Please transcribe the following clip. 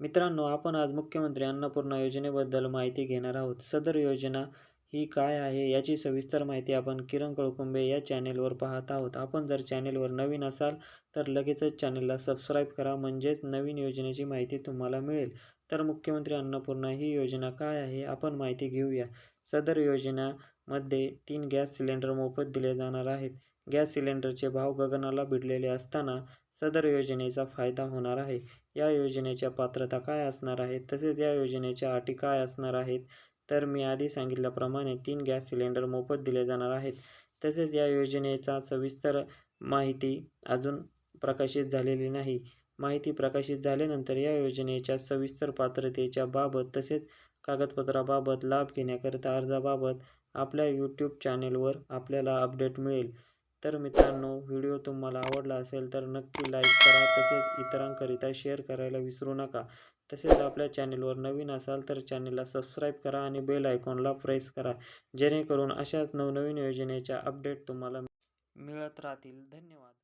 मित्रांनो आपण आज मुख्यमंत्री अन्नपूर्णा योजनेबद्दल माहिती घेणार आहोत. सदर योजना ही काय आहे याची सविस्तर माहिती आपण किरण कळकुंबे या चॅनेलवर पाहत आहोत. आपण जर चॅनेलवर नवीन असाल तर लगेचच चॅनेलला सबस्क्राईब करा म्हणजेच नवीन योजनेची माहिती तुम्हाला मिळेल. तर मुख्यमंत्री अन्नपूर्णा ही योजना काय आहे आपण माहिती घेऊया. सदर योजनामध्ये तीन गॅस सिलेंडर मोफत दिले जाणार आहेत. गॅस सिलेंडरचे भाव गगनाला भिडलेले असताना सदर योजनेचा फायदा होणार आहे. या योजनेच्या पात्रता काय असणार आहेत? तसेच या योजनेच्या अटी काय असणार आहेत? तर मी आधी सांगितल्याप्रमाणे तीन गॅस सिलेंडर मोफत दिले जाणार आहेत. तसेच या योजनेचा सविस्तर माहिती अजून प्रकाशित झालेली नाही. माहिती प्रकाशित झाल्यानंतर या योजनेच्या सविस्तर पात्रतेच्या बाबत तसेच कागदपत्राबाबत लाभ घेण्याकरिता अर्जाबाबत आपल्या यूट्यूब चॅनेलवर आपल्याला अपडेट मिळेल. तर मित्रांनो व्हिडिओ तुम्हाला आवडला असेल तर नक्की लाईक करा तसेच इतरांकरिता शेअर करायला विसरू नका. तसेच आपल्या चॅनेलवर नवीन असाल तर चॅनेलला सबस्क्राईब करा आणि बेल आयकॉनला प्रेस करा. जेणेकरून अशाच नवनवीन योजनेच्या अपडेट तुम्हाला मिळत राहतील. धन्यवाद.